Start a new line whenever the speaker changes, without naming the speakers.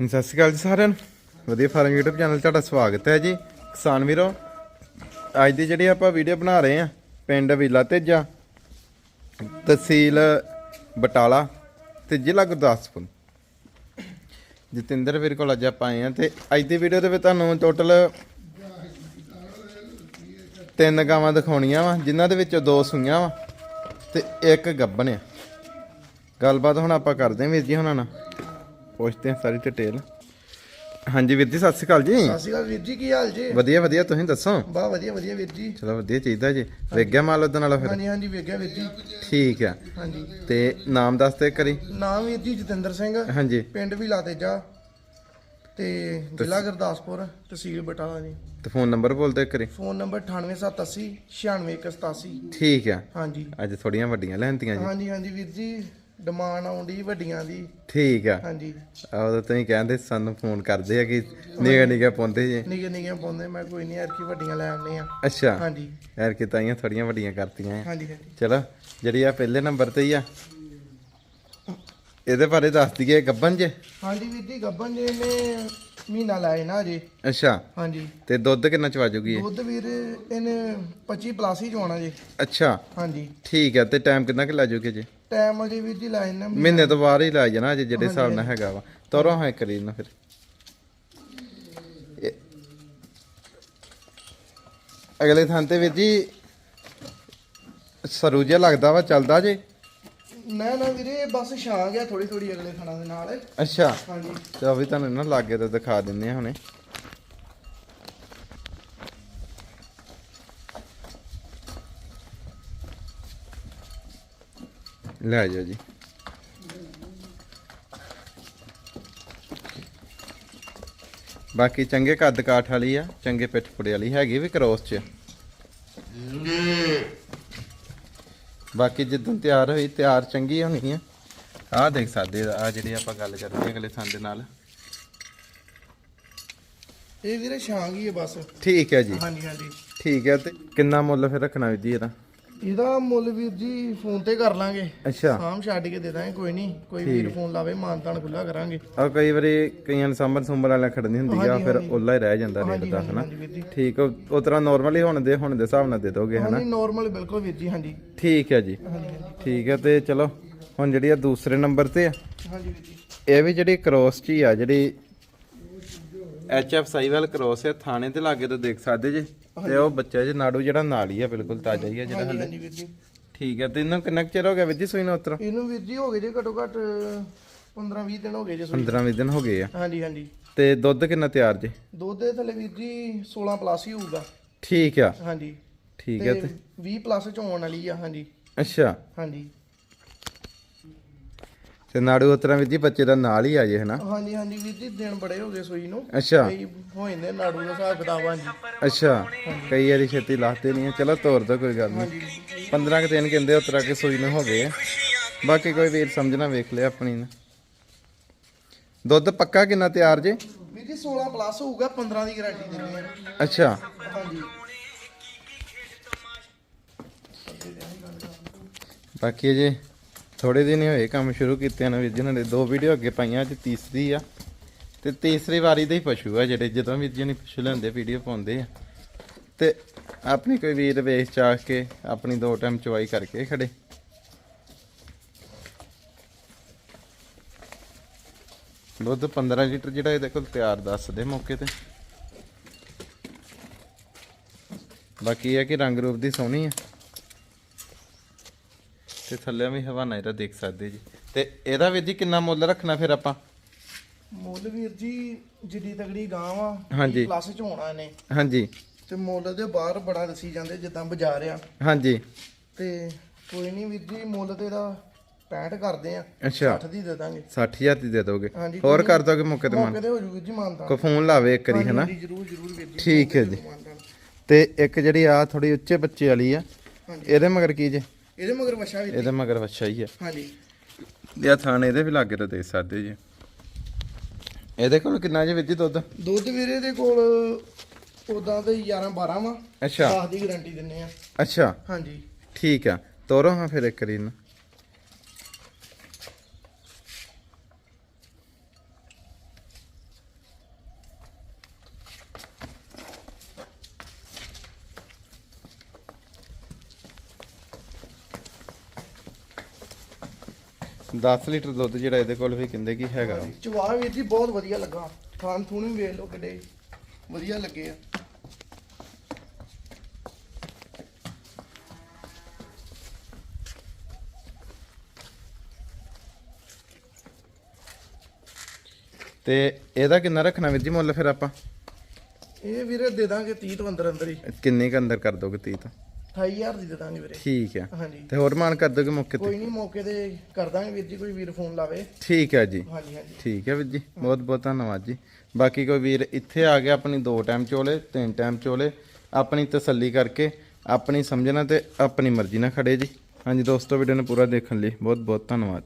ਸਤਿ ਸ਼੍ਰੀ ਅਕਾਲ ਜੀ ਸਾਰਿਆਂ ਨੂੰ। ਵਧੀਆ ਫਾਰਮ YouTube ਚੈਨਲ ਤੁਹਾਡਾ ਸਵਾਗਤ ਹੈ ਜੀ। ਕਿਸਾਨ ਵੀਰੋ, ਅੱਜ ਦੀ ਜਿਹੜੀ ਆਪਾਂ ਵੀਡੀਓ ਬਣਾ ਰਹੇ ਆ ਪਿੰਡ ਵੀਲਾ ਤੇਜਾ, ਤਹਿਸੀਲ ਬਟਾਲਾ ਤੇ ਜ਼ਿਲ੍ਹਾ ਗੁਰਦਾਸਪੁਰ। ਜਤਿੰਦਰ ਵੀਰ ਕੋਲ ਅੱਜ ਆਪਾਂ ਆਏ ਆ ਤੇ ਅੱਜ ਦੀ ਵੀਡੀਓ ਦੇ ਵਿੱਚ ਤੁਹਾਨੂੰ ਟੋਟਲ ਤਿੰਨ ਗਾਵਾਂ ਦਿਖਾਉਣੀਆਂ ਵਾ, ਜਿਨ੍ਹਾਂ ਦੇ ਵਿੱਚੋਂ ਦੋ ਸੂਈਆਂ ਵਾ ਤੇ ਇੱਕ ਗੱਬਣ ਆ। ਗੱਲਬਾਤ ਹੁਣ ਆਪਾਂ ਕਰਦੇ ਹਾਂ ਵੀਰ ਜੀ ਹੁਣਾਂ ਨਾਲ। ਪੁੱਛਦੇ ਹਾਂ ਸਾਰੀ ਡਿਟੇਲ ਹਾਂਜੀ ਵੀਰ ਜੀ ਸਤਿ ਸ਼੍ਰੀ ਅਕਾਲ ਜੀ।
ਸਤਿ ਸ਼੍ਰੀ ਅਕਾਲ ਵੀਰ ਜੀ ਕੀ ਹਾਲ ਜੀ?
ਵਧੀਆ ਵਧੀਆ ਤੁਸੀਂ ਦੱਸੋ?
ਬਾ ਵਧੀਆ ਵਧੀਆ ਵੀਰ ਜੀ।
ਚਲੋ ਵਧੀਆ ਚਾਹੀਦਾ ਜੀ। ਵੇਖ ਗਿਆ ਮਾਲ ਉਹਦੇ ਨਾਲ ਫਿਰ?
ਹਾਂਜੀ ਹਾਂਜੀ ਵੇਖਿਆ ਵੀਰ ਜੀ।
ਠੀਕ ਆ।
ਹਾਂਜੀ।
ਤੇ ਨਾਮ ਦੱਸ ਦੇ ਕਰੀ
ਨਾਮ ਵੀਰ ਜੀ ਜਤਿੰਦਰ ਸਿੰਘ।
ਹਾਂਜੀ।
ਪਿੰਡ ਵੀ ਲਾਤੇਜਾ ਤੇ ਜ਼ਿਲ੍ਹਾ ਗੁਰਦਾਸਪੁਰ ਤਹਿਸੀਲ ਬਟਾਲਾ ਜੀ।
ਤੇ ਫੋਨ ਨੰਬਰ ਬੋਲ ਦੇ ਕਰੀ
ਫੋਨ ਨੰਬਰ 98780 96187
ਠੀਕ ਆ।
ਹਾਂਜੀ।
ਅੱਜ ਥੋੜੀਆਂ ਵੱਡੀਆਂ ਲੈਣਤੀਆਂ ਜੀ।
ਹਾਂਜੀ ਹਾਂਜੀ ਵੀਰ ਜੀ। ਡਿਮਾਂਡ ਆਉਂਦੀ ਵੱਡੀਆਂ ਦੀ।
ਠੀਕ ਆ।
ਹਾਂਜੀ।
ਆਹ ਤੁਸੀਂ ਕਹਿੰਦੇ ਸਾਨੂੰ ਫੋਨ ਕਰਦੇ ਆ ਕਿ ਨਿਗਾ ਨਿਗਾ ਪਾਉਂਦੇ ਜੀ।
ਨਿੱਕੇ ਨਿੱਕੇ ਪਾਉਂਦੇ ਮੈਂ ਕੋਈ ਨਹੀਂ ਐਰਕੀ ਵੱਡੀਆਂ ਲੈ ਆਉਂਦੇ ਆ।
ਅੱਛਾ।
ਹਾਂਜੀ।
ਯਾਰ ਕਿ ਤਾਈਆਂ ਥੋੜੀਆਂ ਵੱਡੀਆਂ ਕਰਤੀਆਂ ਆ।
ਹਾਂਜੀ ਹਾਂਜੀ।
ਚਲੋ ਜਿਹੜੀ ਆ ਪਹਿਲੇ ਨੰਬਰ ਤੇ ਹੀ ਆ। ਇਹਦੇ ਬਾਰੇ ਦੱਸ ਦਈਏ ਗੱਬਨ ਜੇ?
ਹਾਂਜੀ ਵੀਰ ਜੀ ਗੱਬਨ ਜੀ ਨੇ ਮਹੀਨਾ ਲਾਏ ਨਾ ਜੀ
ਅੱਛਾ।
ਹਾਂਜੀ।
ਤੇ ਦੁੱਧ ਕਿੰਨਾ ਚਵਾ ਜੂਗੀ ਇਹ?
ਦੁੱਧ ਵੀਰ ਇਹਨੇ 25 ਪਲੱਸ ਹੀ ਚਵਾਉਣਾ ਜੀ।
ਅੱਛਾ।
ਹਾਂਜੀ।
ਠੀਕ ਹੈ ਤੇ ਟਾਈਮ ਕਿੰਨਾ ਕਿ ਲਾ ਜੂਗੇ ਜੀ?
ਟਾਈਮ ਅਜੇ ਵੀਰ ਜੀ ਲਾਈਨ ਨਾ
ਮਹੀਨੇ ਤੋਂ ਬਾਅਦ ਹੀ ਲਾ ਜਾਣਾ ਜੇ ਜਿਹੜੇ ਹਿਸਾਬ ਨਾਲ ਹੈਗਾ ਵਾ। ਤੋਰੋ ਹਾਂ ਕਰੀ ਨਾ ਫਿਰ। ਅਗਲੇ ਥਾਂ ਤੇ ਵੀਰ ਜੀ ਸਰੂ ਜਿਹਾ ਲੱਗਦਾ ਵਾ ਚੱਲਦਾ ਜੇ?
ਨਾ ਨਾ ਵੀਰੇ ਬਸ ਛਾਂ ਗਿਆ ਥੋੜੀ ਥੋੜੀ ਅਗਲੇ ਥਣਾ ਦੇ ਨਾਲ।
ਅੱਛਾ।
ਹਾਂਜੀ।
ਚਲੋ ਵੀ ਤੁਹਾਨੂੰ ਨਾ ਲਾਗੇ ਤੇ ਦਿਖਾ ਦਿੰਨੇ ਆ ਹੁਣੇ। ਲੈ ਜਾਓ ਜੀ। ਬਾਕੀ ਚੰਗੇ ਕੱਦ ਕਾਠ ਵਾਲੀ ਆ ਚੰਗੇ ਪਿੱਠ ਪੁੜੇ ਵਾਲੀ ਹੈਗੀ ਵੀ ਕ੍ਰੋਸ ਚ। ਬਾਕੀ ਜਿੱਦਾਂ ਤਿਆਰ ਹੋਈ ਤਿਆਰ ਚੰਗੀ ਹੋਣੀ ਆ। ਆਹ ਦੇਖ ਸਕਦੇ ਆ ਜਿਹੜੀ ਆਪਾਂ ਗੱਲ ਕਰਦੇ ਅਗਲੇ ਥਾਂ ਦੇ ਨਾਲ।
ਇਹ ਵੀਰੇ ਛਾਂ ਗਈ ਹੈ ਬਸ।
ਠੀਕ ਹੈ ਜੀ।
ਹਾਂਜੀ ਹਾਂਜੀ।
ਠੀਕ ਹੈ ਤੇ ਕਿੰਨਾ ਮੁੱਲ ਫਿਰ ਰੱਖਣਾ ਵੀ ਜੀ ਇਹਦਾ?
ਇਹਦਾ ਮੁੱਲ ਵੀਰ ਜੀ ਫੋਨ ਤੇ ਕਰ ਲਾਂਗੇ।
ਅੱਛਾ।
ਸ਼ਾਮ ਛੱਡ ਕੇ ਦੇ ਦਾਂਗੇ ਕੋਈ ਨਹੀਂ। ਕੋਈ ਵੀਰ ਫੋਨ ਲਾਵੇ ਮਾਨਤਾਨ ਖੁੱਲਾ ਕਰਾਂਗੇ।
ਆ ਕਈ ਵਾਰੀ ਕਈਆਂ ਨੂੰ ਸਾਂਭਰ ਸੁੰਬਰ ਵਾਲਾ ਖੜਨੀ ਹੁੰਦੀ ਆ ਫਿਰ। ਉੱਲਾ ਹੀ ਰਹਿ ਜਾਂਦਾ ਰੇਟ ਦਾ ਹਨਾ? ਠੀਕ ਉਹ ਤਰ੍ਹਾਂ ਨਾਰਮਲੀ ਹੁਣ ਦੇ ਹੁਣ ਦੇ ਹਿਸਾਬ ਨਾਲ ਦੇ ਦੋਗੇ ਹਨਾ?
ਹਾਂਜੀ ਨਾਰਮਲ ਬਿਲਕੁਲ ਵੀਰ ਜੀ ਹਾਂਜੀ।
ਠੀਕ ਹੈ ਜੀ। ਠੀਕ ਹੈ ਤੇ ਚਲੋ ਹੁਣ ਜਿਹੜੀ ਆ ਦੂਸਰੇ ਨੰਬਰ ਤੇ ਆ।
ਹਾਂਜੀ ਵੀਰ ਜੀ।
ਇਹ ਵੀ ਜਿਹੜੀ ਕ੍ਰੋਸ ਚ ਹੀ ਆ ਜਿਹੜੀ ਐਚ ਐਫ ਸਾਈਵਲ ਕ੍ਰੋਸ ਹੈ ਥਾਣੇ ਤੇ ਲਾਗੇ ਤੋਂ ਦੇਖ ਸਕਦੇ ਜੇ। ਤੇ ਉਹ ਬੱਚਾ ਜੀ ਨਾੜੂ ਜਿਹੜਾ ਨਾਲ ਹੀ ਆ ਬਿਲਕੁਲ ਤਾਜ਼ਾ ਹੀ ਆ ਜਿਹੜਾ
ਹਾਂਜੀ
ਹਲੇ।
ਹਾਂਜੀ ਵੀਰ ਜੀ।
ਠੀਕ ਹੈ ਤੇ ਇਹਨੂੰ ਕਿੰਨਾ ਕੁ ਚਿਰ ਹੋ ਗਿਆ ਵੀਰ ਜੀ ਸੂਈ ਨੂੰ ਉਤਰ?
ਇਹਨੂੰ ਵੀਰ ਜੀ ਹੋ ਗਏ ਜੇ ਘਟੋ ਘਟ 15 20 ਦਿਨ ਹੋ ਗਏ ਜੇ ਸੂਈ।
15 20 ਦਿਨ ਹੋ ਗਏ ਆ।
ਹਾਂਜੀ ਹਾਂਜੀ।
ਤੇ ਦੁੱਧ ਕਿੰਨਾ ਤਿਆਰ ਜੇ?
ਦੁੱਧ ਦੇ ਥੱਲੇ ਵੀਰ ਜੀ 16 ਪਲੱਸ ਹੀ ਹੋਊਗਾ।
ਠੀਕ ਆ।
ਹਾਂਜੀ।
ਠੀਕ ਹੈ
ਤੇ 20 ਪਲੱਸ ਚ ਆਉਣ ਵਾਲੀ ਆ ਹਾਂਜੀ।
ਅੱਛਾ।
ਹਾਂਜੀ।
ਤੇ ਨਾੜੂ ਉਤਰਾਂ ਵੀਰ ਜੀ ਬੱਚੇ ਦਾ ਨਾਲ ਹੀ ਆ ਜੇ ਹਨਾ?
ਹਾਂਜੀ ਹਾਂਜੀ ਵੀਰ ਜੀ ਦਿਨ ਬੜੇ ਹੋ ਗਏ ਸੂਈ ਨੂੰ।
ਅੱਛਾ।
ਕਈ ਹੋ ਜਾਂਦੇ ਨਾੜੂ ਦਾ ਹਿਸਾਬ ਕਿਤਾਬ ਹਾਂਜੀ।
ਅੱਛਾ। ਕਈ ਵਾਰੀ ਛੇਤੀ ਲਾਤੇ ਨਹੀਂ ਆ। ਚਲੋ ਤੋਰ ਦੋ ਕੋਈ ਗੱਲ ਨਹੀਂ। 15 ਕੁ ਦਿਨ ਕਹਿੰਦੇ ਉਤਰਾ ਕੇ ਸੂਈ ਨੂੰ ਹੋ ਗਏ ਆ। ਬਾਕੀ ਕੋਈ ਵੀਰ ਸਮਝਣਾ ਵੇਖ ਲਿਆ ਆਪਣੀ ਨਾ। ਦੁੱਧ ਪੱਕਾ ਕਿੰਨਾ ਤਿਆਰ ਜੇ?
ਵੀਰ ਜੀ 16 ਪਲੱਸ ਹੋਊਗਾ 15 ਦੀ ਗਾਰੰਟੀ ਦਿੰਦੇ ਆ।
ਅੱਛਾ।
ਹਾਂਜੀ।
ਬਾਕੀ ਅਜੇ ਥੋੜੇ ਦਿਨ ਹੋਏ ਕੰਮ ਸ਼ੁਰੂ ਕੀਤੇ ਨੇ ਵੀਰ ਜੀ ਨੇ ਦੋ ਵੀਡੀਓ ਅੱਗੇ ਪਾਈਆਂ, ਅੱਜ ਤੀਸਰੀ ਆ। ਤੇ ਤੀਸਰੀ ਵਾਰੀ ਦੇ ਹੀ ਪਸ਼ੂ ਆ ਜਿਹੜੇ, ਜਦੋਂ ਵੀਰ ਜੀ ਨੇ ਪਸ਼ੂ ਲੈਂਦੇ ਵੀਡੀਓ ਪਾਉਂਦੇ ਆ। ਤੇ ਆਪਣੀ ਕੋਈ ਵੀਰ ਵੇਖ ਚਾਹ ਕੇ, ਆਪਣੀ ਦੋ ਟਾਈਮ ਚਵਾਈ ਕਰਕੇ ਖੜੇ। ਦੁੱਧ 15 ਲੀਟਰ ਜਿਹੜਾ ਇਹਦੇ ਕੋਲ ਤਿਆਰ ਦੱਸ ਦੇ ਮੌਕੇ ਤੇ। ਬਾਕੀ ਇਹ ਕਿ ਰੰਗ ਰੂਪ ਦੀ ਸੋਹਣੀ ਆ। ਤੇ ਥੱਲੇ ਵੀ ਹਵਾਨਾ ਇਹਦਾ ਦੇਖ ਸਕਦੇ ਜੀ। ਤੇ ਇਹਦਾ ਵੀਰ ਜੀ ਕਿੰਨਾ ਮੁੱਲ ਰੱਖਣਾ ਫਿਰ ਆਪਾਂ?
ਮੁੱਲ ਵੀਰ ਜੀ ਜਿੱਡੀ ਤਗੜੀ ਗਾਂ ਵਾ
ਹਾਂਜੀ।
ਪਲੱਸ ਚ ਹੋਣਾ ਇਹਨੇ।
ਹਾਂਜੀ।
ਤੇ ਮੁੱਲ ਦੇ ਬਾਹਰ ਬੜਾ ਦੱਸੀ ਜਾਂਦੇ ਜਿੱਦਾਂ ਬਾਜ਼ਾਰ ਆ।
ਹਾਂਜੀ।
ਤੇ ਕੋਈ ਨਹੀਂ ਵੀਰ ਜੀ ਮੁੱਲ ਤੇ ਦਾ 65 ਕਰਦੇ ਆ।
ਅੱਛਾ।
60 ਦੀ ਦੇ ਦਾਂਗੇ।
60000 ਦੀ ਦੇ ਦੋਗੇ। ਹੋਰ ਕਰ ਦੋਗੇ ਮੌਕੇ ਤੇ ਮਨ?
ਮੌਕੇ ਤੇ ਹੋ ਜੂ ਵੀਰ ਜੀ ਮਾਨਤਾ
ਕੋ ਫੋਨ ਲਾਵੇ ਇੱਕ ਵਾਰੀ ਹਨਾ?
ਜਰੂਰ ਜਰੂਰ ਵੀਰ ਜੀ
ਠੀਕ ਹੈ ਜੀ। ਤੇ ਇੱਕ ਜਿਹੜੀ ਆ ਥੋੜੀ ਉੱਚੇ ਬੱਚੇ ਵਾਲੀ ਆ ਇਹਦੇ ਮਗਰ ਕੀ ਜੇ?
ਇਹਦੇ ਮਗਰ ਵਛਾ ਜੀ
ਇਹਦੇ ਮਗਰ ਵੱਛਾ ਹੀ ਆ।
ਹਾਂਜੀ।
ਇਹ ਥਾਣ ਇਹਦੇ ਵੀ ਲਾਗੇ ਤੋਂ ਦੇਖ ਸਕਦੇ ਜੀ। ਇਹਦੇ ਕੋਲ ਕਿੰਨਾ ਜੇ ਜੀ ਦੁੱਧ?
ਦੁੱਧ ਵੀਰੇ ਦੇ ਕੋਲ ਉਦਾਂ ਤੇ 11 12 ਵਾ।
ਅੱਛਾ।
10 ਦੀ ਗਾਰੰਟੀ ਦਿੰਨੇ ਆ।
ਅੱਛਾ।
ਹਾਂਜੀ।
ਠੀਕ ਆ। ਤੋਰੋ ਹਾਂ ਫਿਰ ਇੱਕ ਵਾਰੀ 10 ਲੀਟਰ ਦੁੱਧ ਜਿਹੜਾ ਇਹਦੇ ਕੋਲ ਵੀ ਕਹਿੰਦੇ ਕਿ ਹੈਗਾ।
ਚਵਾ ਵੀਰ ਜੀ ਬਹੁਤ ਵਧੀਆ ਲੱਗਾ। ਖਾਣ ਥੂਣ ਵੀ ਵੇਖ ਲਓ ਕਿੱਡੇ ਵਧੀਆ ਲੱਗੇ ਆ।
ਤੇ ਇਹਦਾ ਕਿੰਨਾ ਰੱਖਣਾ ਵੀਰ ਜੀ ਮੁੱਲ ਫਿਰ ਆਪਾਂ?
ਇਹ ਵੀਰੇ ਦੇ ਦਾਂਗੇ 30 ਤੋਂ ਅੰਦਰ ਅੰਦਰ ਹੀ।
ਕਿੰਨੇ ਕ ਅੰਦਰ ਕਰ ਦੋਗੇ 30 ਤਾਂ?
28000 ਦੀ ਦੇ ਦਾਂਗੇ ਵੀਰੇ।
ਠੀਕ
ਹਾਂਜੀ।
ਤੇ ਹੋਰ ਮਾਨ ਕਰ ਦੋਗੇ ਮੌਕੇ ਤੇ?
ਕੋਈ ਨਹੀਂ ਮੌਕੇ ਤੇ ਕਰ ਦਾਂਗੇ ਵੀਰ ਜੀ ਕੋਈ ਵੀਰ ਫੋਨ ਲਾਵੇ।
ਠੀਕ ਹੈ ਜੀ।
ਹਾਂਜੀ ਹਾਂਜੀ।
ਠੀਕ ਹੈ ਵੀਰ ਜੀ। ਬਹੁਤ ਬਹੁਤ ਧੰਨਵਾਦ ਜੀ। ਬਾਕੀ ਕੋਈ ਵੀਰ ਇੱਥੇ ਆ ਗਿਆ ਆਪਣੀ ਦੋ ਟਾਈਮ ਚੋਲੇ ਤਿੰਨ ਟਾਈਮ ਚੋਲੇ ਆਪਣੀ ਤਸੱਲੀ ਕਰਕੇ ਆਪਣੀ ਸਮਝਣਾ ਤੇ ਆਪਣੀ ਮਰਜ਼ੀ ਨਾਲ ਖੜੇ ਜੀ। ਹਾਂਜੀ ਦੋਸਤੋ ਵੀਡੀਓ ਨੂੰ ਪੂਰਾ ਦੇਖਣ ਲਈ ਬਹੁਤ ਬਹੁਤ ਧੰਨਵਾਦ।